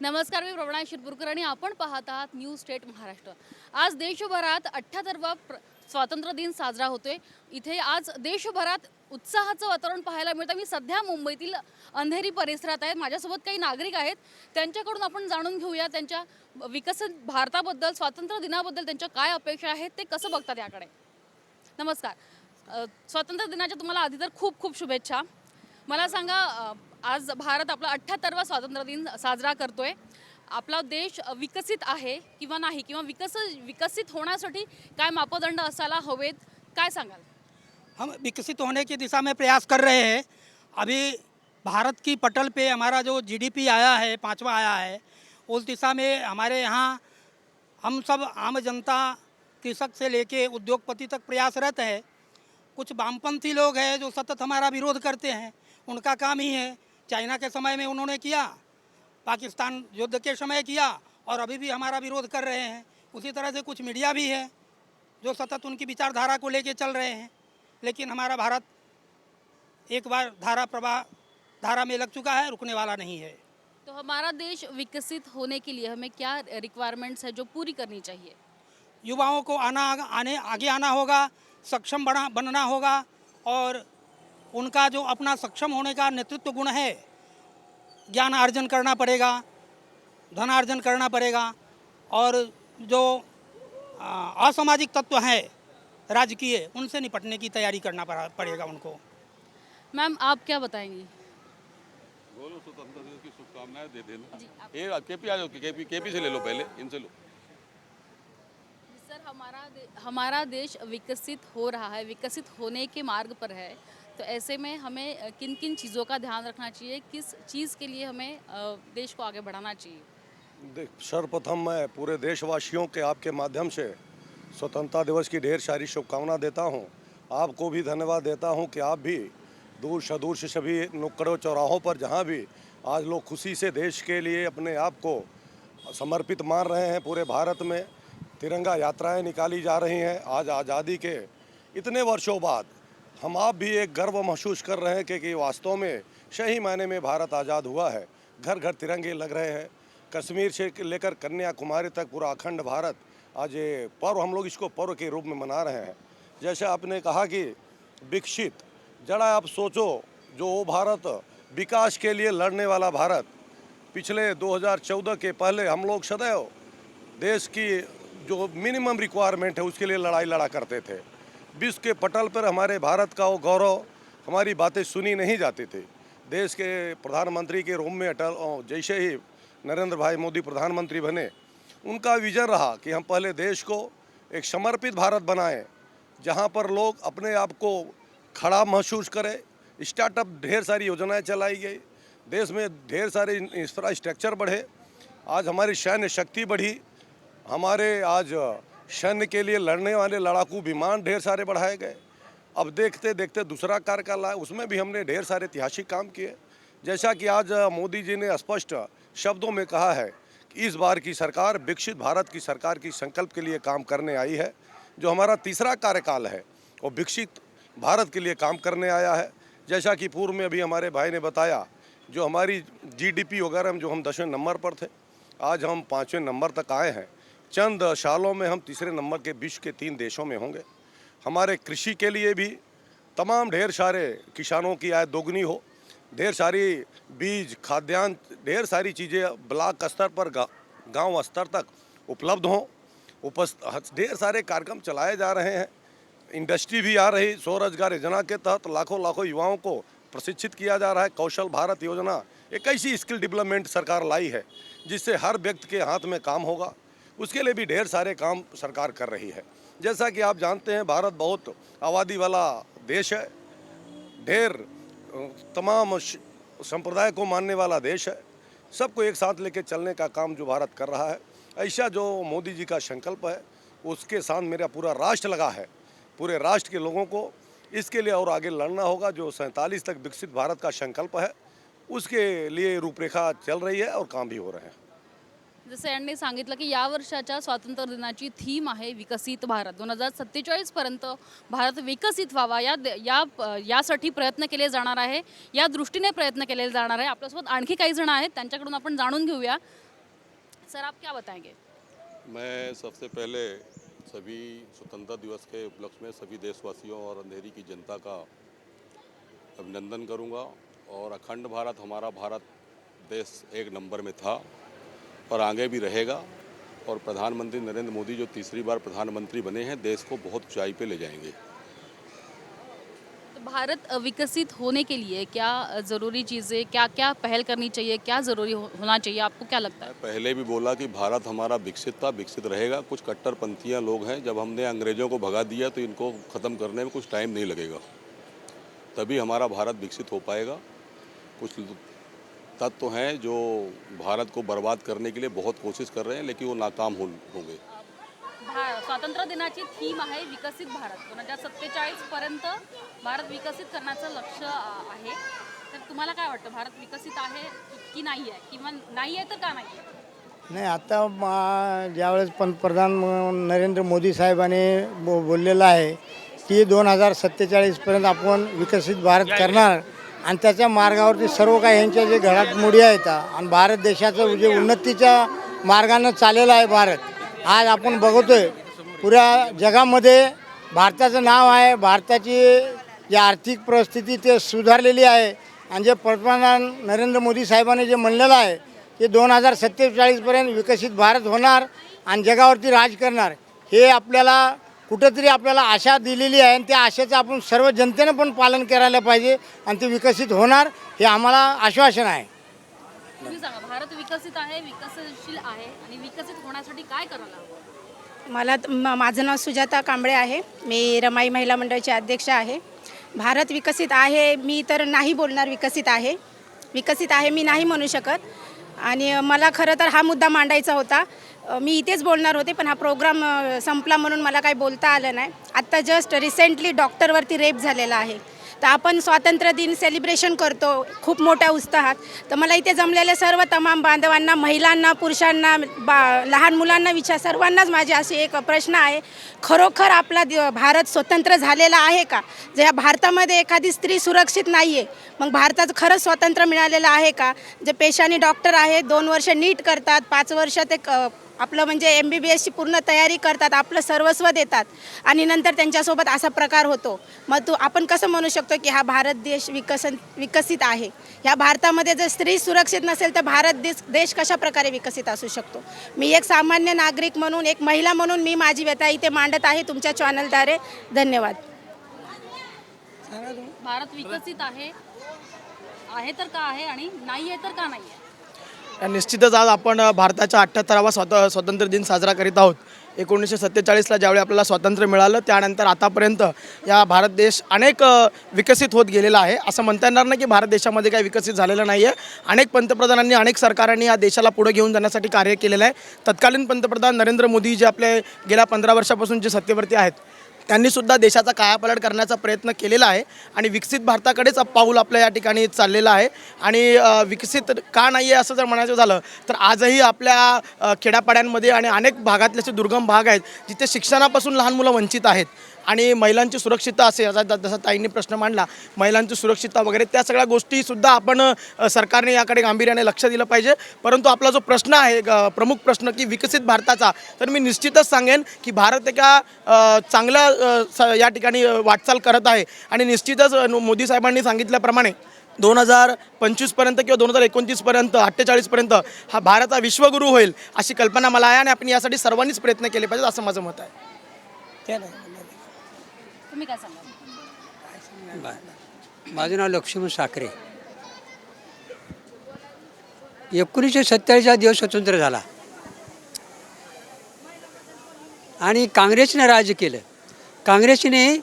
नमस्कार मी प्रवणा शिरपूरकर आणि आपण पाहत आहात न्यू स्टेट महाराष्ट्र. आज देशभरात अठ्ठ्याहत्तरवा प्र स्वातंत्र्य दिन साजरा होतोय. इथे आज देशभरात उत्साहाचं वातावरण पाहायला मिळतं. मी सध्या मुंबईतील अंधेरी परिसरात आहे. माझ्यासोबत काही नागरिक आहेत. त्यांच्याकडून आपण जाणून घेऊया त्यांच्या विकसित भारताबद्दल स्वातंत्र्य दिनाबद्दल त्यांच्या काय अपेक्षा आहेत ते कसं बघतात याकडे. नमस्कार. स्वातंत्र्य दिनाच्या तुम्हाला आधी तर खूप खूप शुभेच्छा. मला सांगा आज भारत आपला अठ्ठ्याहत्तरवा स्वातंत्र्य दिन साजरा करतोय. आपला देश विकसित आहे किंवा नाही? किंवा विकस विकसित होण्यासाठी काय मापदंड असायला हवेत? काय सांगाल? हम विकसित होने की दिशा में प्रयास कर रहे हैं. अभी भारत की पटल पे हमारा जो जीडीपी आया है पांचवा आया है उस दिशा में हमारे यहाँ हम सब आम जनता कृषक से लेके उद्योगपति तक प्रयासरत है. कुछ वामपंथी लोग हैं जो सतत हमारा विरोध करते हैं. उनका काम ही है। चाइना के समय में उन्होंने किया पाकिस्तान युद्ध के समय किया और अभी भी हमारा विरोध कर रहे हैं। उसी तरह से कुछ मीडिया भी है जो सतत उनकी विचारधारा को लेके चल रहे हैं। लेकिन हमारा भारत एक बार धारा प्रवाह धारा में लग चुका है रुकने वाला नहीं है। तो हमारा देश विकसित होने के लिए हमें क्या रिक्वायरमेंट्स है जो पूरी करनी चाहिए? युवाओं को आना आने आगे आना होगा सक्षम बना बनना होगा और उनका जो अपना सक्षम होने का नेतृत्व गुण है ज्ञान अर्जन करना पड़ेगा धनार्जन करना पड़ेगा और जो असामाजिक तत्व हैं राजकीय उनसे निपटने की तैयारी करना पड़ेगा उनको। मैम आप क्या बताएँगी? बोलो स्वतंत्रता दिवस की शुभकामनाएँ दे देना। ये केपी आ जाओ केपी केपी से ले लो पहले इनसे लो। सर हमारा दे, हमारा देश विकसित हो रहा है विकसित होने के मार्ग पर है। तो ऐसे में हमें किन किन चीज़ों का ध्यान रखना चाहिए? किस चीज़ के लिए हमें देश को आगे बढ़ाना चाहिए? सर्वप्रथम मैं पूरे देशवासियों के आपके माध्यम से स्वतंत्रता दिवस की ढेर सारी शुभकामना देता हूँ। आपको भी धन्यवाद देता हूँ कि आप भी दूर सदूर से सभी नुक्कड़ों चौराहों पर जहाँ भी आज लोग खुशी से देश के लिए अपने आप को समर्पित मान रहे हैं, पूरे भारत में तिरंगा यात्राएँ निकाली जा रही हैं। आज आज़ादी के इतने वर्षों बाद हम आप भी एक गर्व महसूस कर रहे हैं कि, वास्तव में सही मायने में भारत आज़ाद हुआ है। घर घर तिरंगे लग रहे हैं। कश्मीर से लेकर कन्याकुमारी तक पूरा अखंड भारत आज ये पर्व हम लोग इसको पर्व के रूप में मना रहे हैं। जैसे आपने कहा कि विकसित जरा आप सोचो जो वो भारत विकास के लिए लड़ने वाला भारत पिछले 2014 के पहले हम लोग सदैव देश की जो मिनिमम रिक्वायरमेंट है उसके लिए लड़ाई लड़ा करते थे। विश्व के पटल पर हमारे भारत का वो गौरव, हमारी बातें सुनी नहीं जाती थी। देश के प्रधानमंत्री के रूम में अटल जैसे ही नरेंद्र भाई मोदी प्रधानमंत्री बने, उनका विजन रहा कि हम पहले देश को एक समर्पित भारत बनाएँ, जहाँ पर लोग अपने आप को खड़ा महसूस करें। स्टार्टअप ढेर सारी योजनाएँ चलाई गई, देश में ढेर सारे इंफ्रास्ट्रक्चर बढ़े, आज हमारी सैन्य शक्ति बढ़ी, हमारे आज सैन्य के लिए लड़ने वाले लड़ाकू विमान ढेर सारे बढ़ाए गए। अब देखते देखते दूसरा कार्यकाल आया, उसमें भी हमने ढेर सारे ऐतिहासिक काम किए। जैसा कि आज मोदी जी ने स्पष्ट शब्दों में कहा है कि इस बार की सरकार विकसित भारत की सरकार की संकल्प के लिए काम करने आई है। जो हमारा तीसरा कार्यकाल है, वो विकसित भारत के लिए काम करने आया है। जैसा कि पूर्व में अभी हमारे भाई ने बताया, जो हमारी जीडीपी वगैरह में जो हम दसवें नंबर पर थे, आज हम पाँचवें नंबर तक आए हैं। चंद सालों में हम तीसरे नंबर के विश्व के तीन देशों में होंगे। हमारे कृषि के लिए भी तमाम ढेर सारे किसानों की आय दोगुनी हो। ढेर सारी बीज, खाद्यान्न, ढेर सारी चीज़ें ब्लॉक स्तर पर गाँव स्तर तक उपलब्ध हों। उपस्थ, ढेर सारे कार्यक्रम चलाए जा रहे हैं। इंडस्ट्री भी आ रही, स्वरोजगार योजना के तहत लाखों लाखों युवाओं को प्रशिक्षित किया जा रहा है। कौशल भारत योजना एक ऐसी स्किल डेवलपमेंट सरकार लाई है, जिससे हर व्यक्ति के हाथ में काम होगा। उसके लिए भी ढेर सारे काम सरकार कर रही है। जैसा कि आप जानते हैं, भारत बहुत आबादी वाला देश है। ढेर तमाम संप्रदाय को मानने वाला देश है। सबको एक साथ लेके चलने का काम जो भारत कर रहा है, ऐसा जो मोदी जी का संकल्प है, उसके साथ मेरा पूरा राष्ट्र लगा है। पूरे राष्ट्र के लोगों को इसके लिए और आगे लड़ना होगा, जो सैंतालीस तक विकसित भारत का संकल्प है, उसके लिए रूपरेखा चल रही है और काम भी हो रहे हैं। जसं यांनी सांगितलं की या वर्षाच्या स्वातंत्र्य दिनाची थीम आहे विकसित भारत. दोन हजार सत्तेचाळीस पर्यंत भारत विकसित व्हावा. या या यासाठी प्रयत्न केले जाणार आहे. या दृष्टीने प्रयत्न केले जाणार आहे. आपल्यासोबत आणखी काही जण आहेत. त्यांच्याकडून आपण जाणून घेऊया. सर आप क्या बताएंगे? मैं सबसे पहले सभी स्वतंत्रता दिवस के उपलक्ष्य में सभी देशवासियों और अंधेरी की जनता का अभिनंदन करूंगा। और अखंड भारत हमारा भारत देश एक नंबर में था। और आगे भी रहेगा। और प्रधानमंत्री नरेंद्र मोदी जो तीसरी बार प्रधानमंत्री बने हैं देश को बहुत ऊंचाई पे ले जाएँगे। तो भारत विकसित होने के लिए क्या ज़रूरी चीज़ें क्या क्या पहल करनी चाहिए क्या ज़रूरी होना चाहिए? आपको क्या लगता है? पहले भी बोला कि भारत हमारा विकसित था विकसित रहेगा। कुछ कट्टरपंथियाँ लोग हैं जब हमने अंग्रेज़ों को भगा दिया तो इनको ख़त्म करने में कुछ टाइम नहीं लगेगा। तभी हमारा भारत विकसित हो पाएगा। कुछ तत्व हैं जो भारत को बर्बाद करने के लिए बहुत कोशिश कर रहे हैं लेकिन वो नाकाम हो होंगे। स्वातंत्र्य दिनाची थीम आहे विकसित भारत. दोन हजार सत्तेचाळीस पर्यंत भारत विकसित करण्याचं लक्ष आहे. तर तुम्हाला काय वाटतं? भारत विकसित आहे की- नाही आहे? किंवा नाही आहे तर का नाही आहे? नाही आता ज्यावेळेस पंतप्रधान नरेंद्र मोदी साहेबांनी बो बोललेलं आहे की दोन हजार सत्तेचाळीसपर्यंत आपण विकसित भारत करणार. आणि त्याच्या मार्गावरती सर्व काही ह्यांच्या जे घडामोडी आहेत आणि भारत देशाचं जे उन्नतीच्या मार्गानं चाललेलं आहे भारत आज आपण बघतोय पुऱ्या जगामध्ये भारताचं नाव आहे भारताची जी आर्थिक परिस्थिती ते सुधारलेली आहे आणि जे पंतप्रधान नरेंद्र मोदी साहेबांनी जे म्हणलेलं आहे की दोन हजार सत्तेचाळीसपर्यंत विकसित भारत होणार आणि जगावरती राज करणार हे आपल्याला कुठंतरी आपल्याला आशा दिलेली आहे आणि त्या आशेचं आपण सर्व जनतेनं पण पालन करायला पाहिजे आणि ते विकसित होणार हे आम्हाला आश्वासन आहे. तुम्ही सांगा भारत विकसित आहे विकसनशील आहे आणि विकसित होण्यासाठी काय करायला हवं मला म- माझं नाव सुजाता कांबळे आहे. मी रमाई महिला मंडळाची अध्यक्ष आहे. भारत विकसित आहे मी तर नाही बोलणार विकसित आहे. विकसित आहे मी नाही म्हणू शकत. आणि मला खरं तर हा मुद्दा मांडायचा होता. मी इथेच बोलणार होते पण हा प्रोग्राम संपला म्हणून मला काही बोलता आलं नाही. आत्ता जस्ट रिसेंटली डॉक्टरवरती रेप झालेला आहे. तर आपण स्वातंत्र्य दिन सेलिब्रेशन करतो. खूप मोठ्या उत्साहात. तर मला इथे जमलेल्या सर्व तमाम बांधवांना महिलांना पुरुषांना बा लहान मुलांना विचार सर्वांनाच माझे असे एक प्रश्न आहे. खरोखर आपला भारत स्वतंत्र झालेला आहे का? जर या भारतामध्ये एखादी स्त्री सुरक्षित नाही आहे मग भारताचं खरंच स्वातंत्र्य मिळालेलं आहे का? जे पेशाने डॉक्टर आहेत दोन वर्ष नीट करतात पाच वर्ष ते क- आपलं म्हणजे एम बी बी एसची पूर्ण तयारी करतात आपलं सर्वस्व देतात आणि नंतर त्यांच्यासोबत असा प्रकार होतो. मग तू आपण कसं म्हणू शकतो की हा भारत देश विकसन विकसित आहे? ह्या भारतामध्ये जर स्त्री सुरक्षित नसेल तर भारत देश देश कशा प्रकारे विकसित असू शकतो? मी एक सामान्य नागरिक म्हणून एक महिला म्हणून मी माझी व्यथा इथे मांडत आहे तुमच्या चॅनलद्वारे. धन्यवाद. भारत विकसित आहे. आहे तर का आहे आणि नाही आहे तर का नाही आहे? निश्चितच आज आपण भारताच्या भारताचा अठ्ठ्याहत्तरावा स्वात स्वातंत्र्य दिन साजरा करीत आहोत. एकोणीसशे सत्तेचाळीसला ज्यावेळी आपल्याला स्वातंत्र्य मिळालं त्यानंतर आतापर्यंत या भारत देश अनेक विकसित होत गेलेला आहे. असं म्हणता येणार नाही की भारत देशामध्ये काही विकसित झालेलं नाही आहे अनेक पंतप्रधानांनी अनेक सरकारांनी या देशाला पुढे घेऊन जाण्यासाठी कार्य केलेलं आहे. तत्कालीन पंतप्रधान नरेंद्र मोदी जे आपले गेल्या पंधरा वर्षापासून जे सत्तेवरती आहेत त्यांनीसुद्धा देशाचा कायापलट करण्याचा प्रयत्न केलेला आहे आणि विकसित भारताकडेच पाऊल आपल्या या ठिकाणी चाललेलं आहे. आणि विकसित का नाही आहे असं जर म्हणायचं झालं तर आजही आपल्या खेड्यापाड्यांमध्ये आणि अनेक भागातले असे दुर्गम भाग आहेत जिथे शिक्षणापासून लहान मुलं वंचित आहेत. आणि महिलांची सुरक्षितता असे जसा जसा ताईंनी प्रश्न मांडला महिलांची सुरक्षितता वगैरे त्या सगळ्या गोष्टीसुद्धा आपण सरकारने याकडे गांभीर्याने लक्ष दिलं पाहिजे. परंतु आपला जो प्रश्न आहे ग- प्रमुख प्रश्न की विकसित भारताचा तर मी निश्चितच सांगेन की भारत एका चांगल्या स- या ठिकाणी वाटचाल करत आहे. आणि निश्चितच मोदी साहेबांनी सांगितल्याप्रमाणे दोन हजार पंचवीसपर्यंत किंवा दोन हजार एकोणतीसपर्यंत अठ्ठेचाळीसपर्यंत हा भारत हा विश्वगुरू होईल अशी कल्पना मला आहे आणि आपण यासाठी सर्वांनीच प्रयत्न केले पाहिजेत असं माझं मत आहे. तुम्ही काय सांगाल? माझं नाव लक्ष्मण साखरे. एकोणीसशे सत्तेचाळीसचा दिवस स्वतंत्र झाला. आणि काँग्रेसने राज्य केलं. काँग्रेसने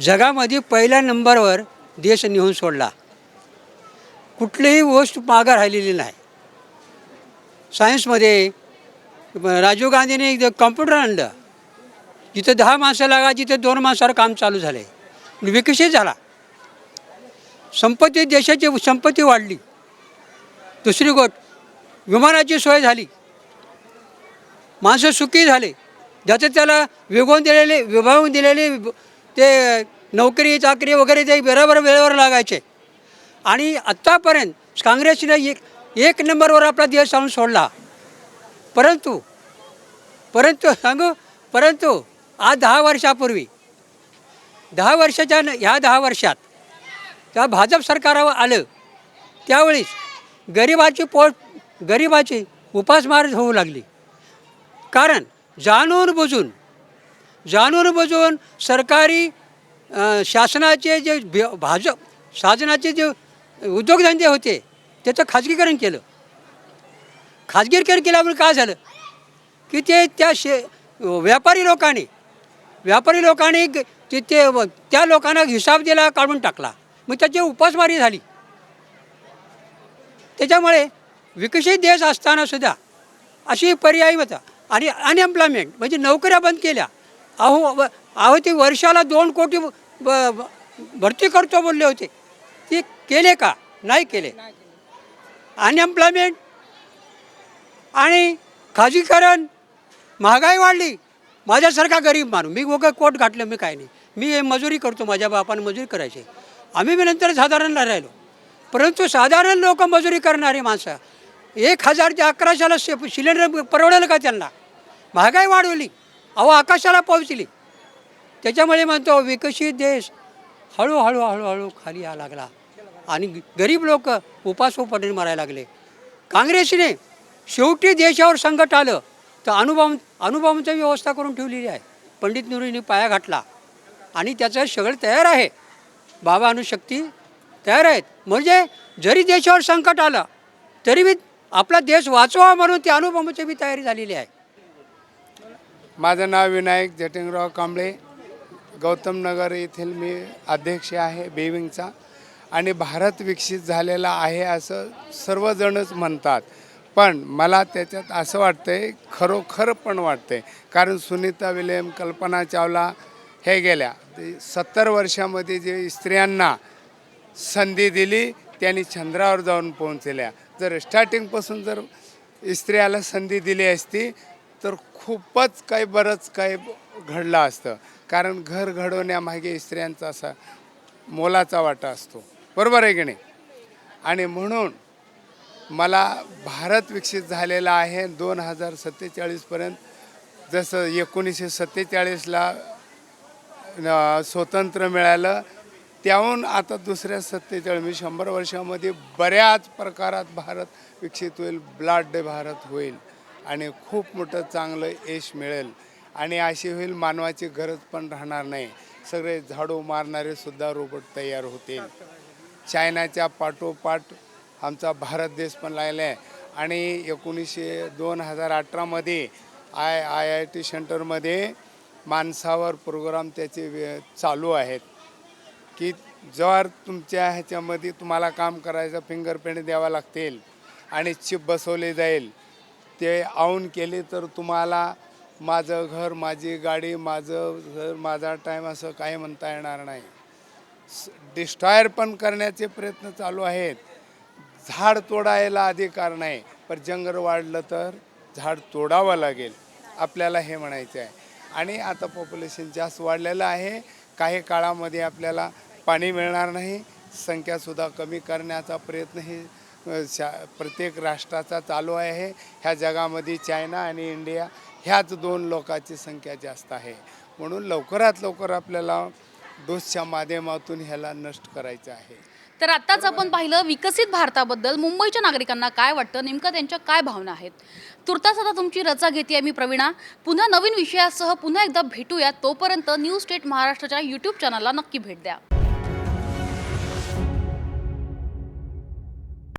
जगामध्ये पहिल्या नंबरवर देश नेऊन सोडला. कुठलीही गोष्ट मागं राहिलेली नाही. सायन्समध्ये राजीव गांधीने एक कॉम्प्युटर आणलं. जिथं दहा माणसं लागा तिथे दोन माणसावर काम चालू झालं. आहे विकसित झाला. संपत्ती देशाची संपत्ती वाढली. दुसरी गोष्ट विमानाची सोय झाली. माणसं सुखी झाले. ज्याचं त्याला विभवून दिलेले विभावून दिलेले ते नोकरी चाकरी वगैरे ते बरोबर वेळेवर लागायचे. आणि आत्तापर्यंत काँग्रेसने एक एक नंबरवर आपला देश आणून सोडला. परंतु परंतु सांगू परंतु आज दहा वर्षापूर्वी दहा वर्षाच्या न- ह्या दहा वर्षात त्या भाजप सरकारावर आलं त्यावेळीस गरिबाची पोट गरिबाची उपासमार होऊ लागली. कारण जाणून बुजून जाणून बुजून सरकारी शासनाचे जे भाजप शासनाचे जे उद्योगधंदे होते त्याचं खाजगीकरण केलं. खाजगीकरण केल्यामुळे काय झालं? की ते त्या शे व्यापारी लोकांनी व्यापारी लोकांनी तिथे त्या लोकांना हिसाब दिला काढून टाकला. मग त्याची उपासमारी झाली. त्याच्यामुळे विकसित देश असताना सुद्धा अशी पर्यायी होता. आणि अनएम्प्लॉयमेंट म्हणजे नोकऱ्या बंद केल्या. अहो अहो ते वर्षाला दोन कोटी ब- ब- भरती करतो बोलले होते. ते केले का? नाही केले. अनएम्प्लॉयमेंट आणि खाजगीकरण महागाई वाढली. माझ्यासारखा गरीब माणूस मी वगैरे कोट घातलं मी काय नाही. मी हे मजुरी करतो माझ्या बापानं मजुरी करायची. आम्ही मी नंतर साधारण राहिलो. परंतु साधारण लोक मजुरी करणारी माणसं एक हजार ते अकराशेला शे सिलेंडर परवडेल का त्यांना? महागाई वाढवली. अहो आकाशाला पोहोचली. त्याच्यामुळे म्हणतो विकसित देश. हळूहळू हळूहळू खाली या लागला. आणि गरीब लोक उपासोपणे मरायला लागले. काँग्रेसने शेवटी देशावर संकट आलं. तर अनुभव अनुभवांची व्यवस्था करून ठेवलेली आहे. पंडित नेहरूंनी पाया घातला आणि त्याचं सगळं तयार आहे. बाबा अनुशक्ती तयार आहेत. म्हणजे जरी देशावर संकट आलं तरी मी आपला देश वाचवा म्हणून त्या अनुभवाची बी तयारी झालेली आहे. माझं नाव विनायक जटिंगराव कांबळे. गौतम नगर येथील मी अध्यक्ष आहे बेविंगचा. आणि भारत विकसित झालेला आहे असं सर्वजणच म्हणतात. पण मला त्याच्यात असं वाटतंय खरोखर पण वाटतंय. कारण सुनीता विलियम कल्पना चावला हे गेल्या. सत्तर वर्षामध्ये जे स्त्रियांना संधी दिली त्यांनी चंद्रावर जाऊन पोहोचल्या. जर स्टार्टिंगपासून जर स्त्रियाला संधी दिली असती तर खूपच काही बरंच काही घडलं असतं. कारण घर घडवण्यामागे स्त्रियांचा असा मोलाचा वाटा असतो. बरोबर आहे की नाही? आणि म्हणून मला भारत विकसित झालेला आहे दोन हजार सत्तेचाळीसपर्यंत. जसं एकोणीसशे सत्तेचाळीसला स्वतंत्र मिळालं त्याहून आता दुसऱ्या सत्तेचाळीस म्हणजे शंभर वर्षामध्ये बऱ्याच प्रकारात भारत विकसित होईल ब्लाड भारत होईल आणि खूप मोठं चांगलं यश मिळेल. आणि अशी होईल मानवाची गरज पण राहणार नाही. सगळे झाडू मारणारे सुद्धा रोबोट तयार होतील. चायनाच्या पाठोपाठ आमचा भारत देश पण लागला आहे. आणि एकोणीसशे दोन हजार अठरामध्ये आय आय आय टी सेंटरमध्ये माणसावर प्रोग्राम त्याचे चालू आहेत. की जर तुमच्या ह्याच्यामध्ये तुम्हाला काम करायचं फिंगरप्रिंट द्यावा लागतील आणि चिप बसवले जाईल ते आऊन केले तर तुम्हाला माझं घर माझी गाडी माझं घर माझा टाईम असं काही म्हणता येणार नाही. डिस्ट्रॉयर पण करण्याचे प्रयत्न चालू आहेत. झाड तोडायला अधिकार नाही पण जंगल वाढलं तर झाड तोडावं लागेल आपल्याला हे म्हणायचं आहे. आणि आता पॉप्युलेशन जास्त वाढलेलं आहे. काही काळामध्ये आपल्याला पाणी मिळणार नाही संख्यासुद्धा कमी करण्याचा प्रयत्न हे शा प्रत्येक राष्ट्राचा चालू आहे. ह्या जगामध्ये चायना आणि इंडिया ह्याच दोन लोकांची संख्या जास्त आहे. म्हणून लवकरात लवकर आपल्याला डोसच्या माध्यमातून ह्याला नष्ट करायचं आहे. तर आत्ताच आपण पाहिलं विकसित भारताबद्दल मुंबईच्या नागरिकांना काय वाटतं नेमकं त्यांच्या काय भावना आहेत? तुर्तास आता तुमची रचा घेते मी प्रवीणा. पुन्हा नवीन विषयासह पुन्हा एकदा भेटूया. तोपर्यंत न्यूज स्टेट महाराष्ट्राच्या यूट्यूब चॅनलला नक्की भेट द्या.